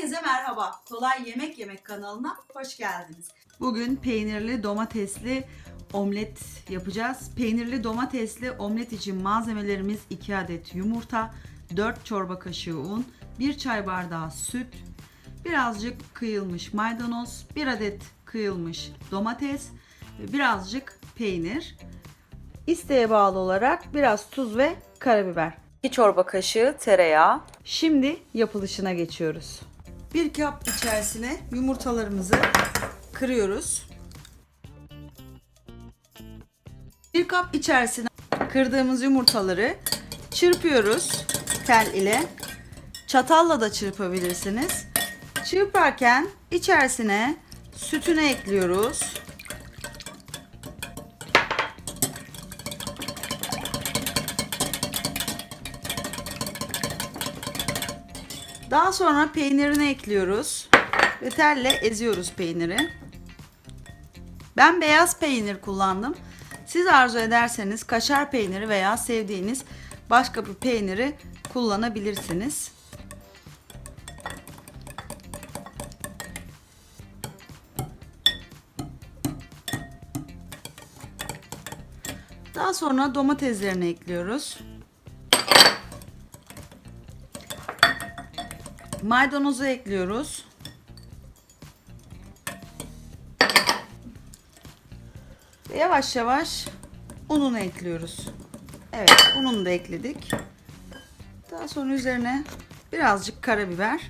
Herkese merhaba. Kolay Yemek Yemek kanalına hoş geldiniz. Bugün peynirli domatesli omlet yapacağız. Peynirli domatesli omlet için malzemelerimiz 2 adet yumurta, 4 çorba kaşığı un, 1 çay bardağı süt, birazcık kıyılmış maydanoz, 1 adet kıyılmış domates ve birazcık peynir. İsteğe bağlı olarak biraz tuz ve karabiber. 2 çorba kaşığı tereyağı. Şimdi yapılışına geçiyoruz. Bir kap içerisine yumurtalarımızı kırıyoruz. Bir kap içerisine kırdığımız yumurtaları çırpıyoruz tel ile. Çatalla da çırpabilirsiniz. Çırparken içerisine sütünü ekliyoruz. Daha sonra peynirini ekliyoruz ve eziyoruz peyniri. Ben beyaz peynir kullandım. Siz arzu ederseniz kaşar peyniri veya sevdiğiniz başka bir peyniri kullanabilirsiniz. Daha sonra domateslerini ekliyoruz. Maydanozu ekliyoruz. Ve yavaş yavaş ununu ekliyoruz. Evet, ununu da ekledik. Daha sonra üzerine birazcık karabiber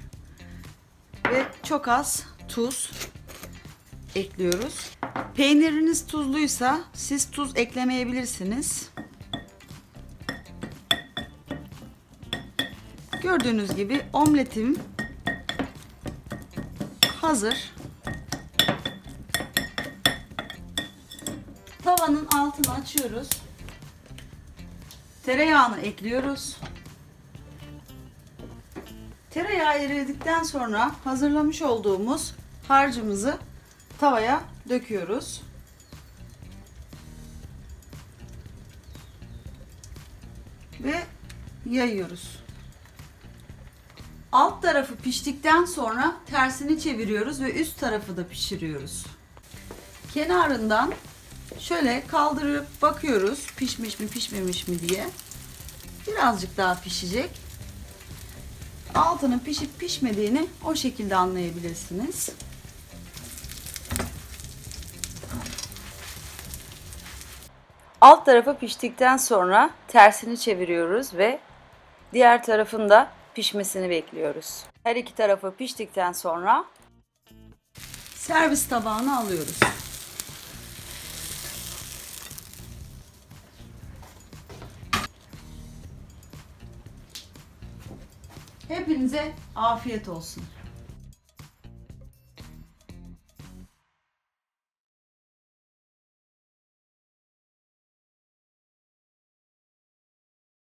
ve çok az tuz ekliyoruz. Peyniriniz tuzluysa siz tuz eklemeyebilirsiniz. Gördüğünüz gibi omletim hazır. Tavanın altını açıyoruz. Tereyağını ekliyoruz. Tereyağı eridikten sonra hazırlamış olduğumuz harcımızı tavaya döküyoruz. Ve yayıyoruz. Alt tarafı piştikten sonra tersini çeviriyoruz ve üst tarafı da pişiriyoruz. Kenarından şöyle kaldırıp bakıyoruz pişmiş mi pişmemiş mi diye. Birazcık daha pişecek. Altının pişip pişmediğini o şekilde anlayabilirsiniz. Alt tarafı piştikten sonra tersini çeviriyoruz ve diğer tarafın da pişmesini bekliyoruz. Her iki tarafı piştikten sonra servis tabağına alıyoruz. Hepinize afiyet olsun.